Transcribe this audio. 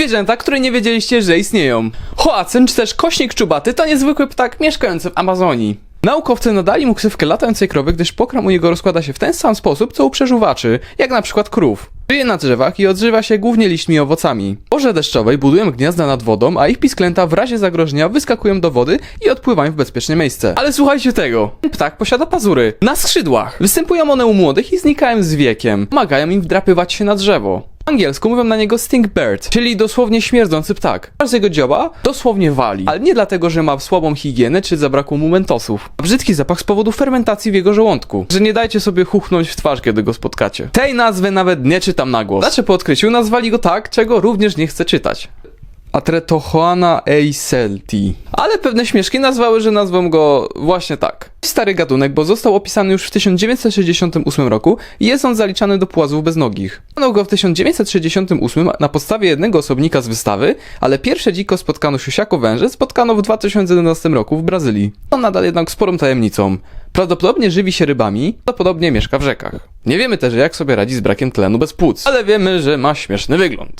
Zwierzęta, które nie wiedzieliście, że istnieją. Hoacyn, czy też kośnik czubaty, to niezwykły ptak mieszkający w Amazonii. Naukowcy nadali mu ksywkę latającej krowy, gdyż pokarm u niego rozkłada się w ten sam sposób, co u przeżuwaczy, jak na przykład krów. Żyje na drzewach i odżywa się głównie liśćmi i owocami. W porze deszczowej budują gniazda nad wodą, a ich pisklęta w razie zagrożenia wyskakują do wody i odpływają w bezpieczne miejsce. Ale słuchajcie tego. Ten ptak posiada pazury na skrzydłach. Występują one u młodych i znikają z wiekiem. Pomagają im wdrapywać się na drzewo. Angielsku mówią na niego stink bird, czyli dosłownie śmierdzący ptak. Jego dzioba dosłownie wali, ale nie dlatego, że ma słabą higienę czy zabrakło mu mentosów. A brzydki zapach z powodu fermentacji w jego żołądku. Że nie dajcie sobie chuchnąć w twarz, kiedy go spotkacie. Tej nazwy nawet nie czytam na głos. Znaczy po odkryciu nazwali go tak, czego również nie chcę czytać. Atretohoana eiselti. Ale pewne śmieszki nazwały, że nazwą go właśnie tak. Stary gatunek, bo został opisany już w 1968 roku i jest on zaliczany do płazów beznogich. Stanął go w 1968 na podstawie jednego osobnika z wystawy, ale pierwsze dziko spotkano siusiako węże spotkano w 2011 roku w Brazylii. To nadal jednak sporą tajemnicą. Prawdopodobnie żywi się rybami, prawdopodobnie mieszka w rzekach. Nie wiemy też jak sobie radzi z brakiem tlenu bez płuc, ale wiemy, że ma śmieszny wygląd.